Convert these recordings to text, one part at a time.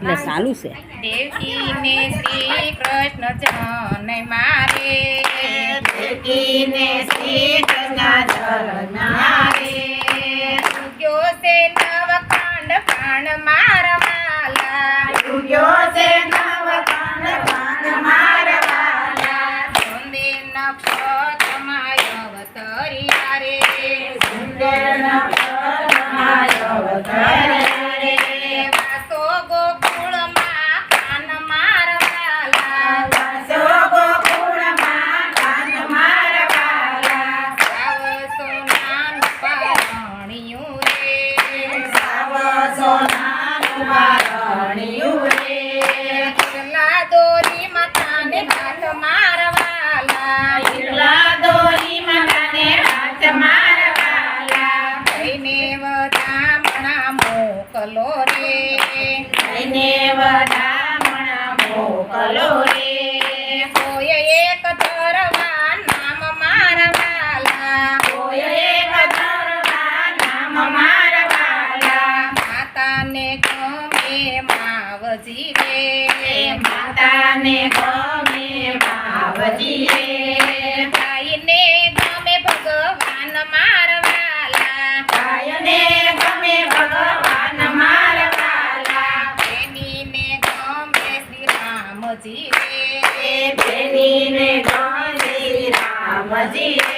એટલે સાલું છે. દેવકીને શ્રી કૃષ્ણ જન મારે. દેવકીને શ્રી કૃષ્ણ જન્મારે ઉગ્યો છે નવખંડ પ્રાણ મારવાલા ઉગ્યો છે નવ કાંડ કાંડ મારવાલા સુંદે નક્ષત્રમાં અવતર્યા રે. સુંદર નક્ષત્રમાયો અવતારે મોકલો રે. કોઈ એક ધરવા નામ મારવાલા કોઈ એક ધરવા નામ મારવાલા માતાને ગમે માવજી રે માતાને ગમે માવજી રે Mamãe.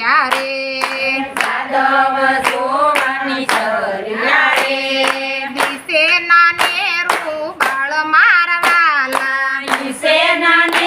સરિયા રે સાદવ સોવાની સરિયા રે દિશે નાને રૂબાળ મારવાલા સેના ને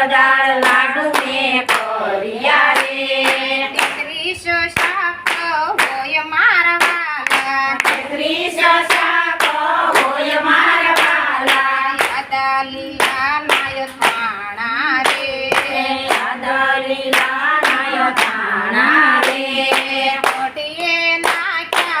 મગદાળ લાડુ ને કર્યા રે ત્રીસ શાક હોય મારવાલા ત્રીસ શાક હોય મારવાલા યાદા લીલા નાય થાણા રે. યાદલીલા નાય થાણા રે. કોટીએ નાખ્યા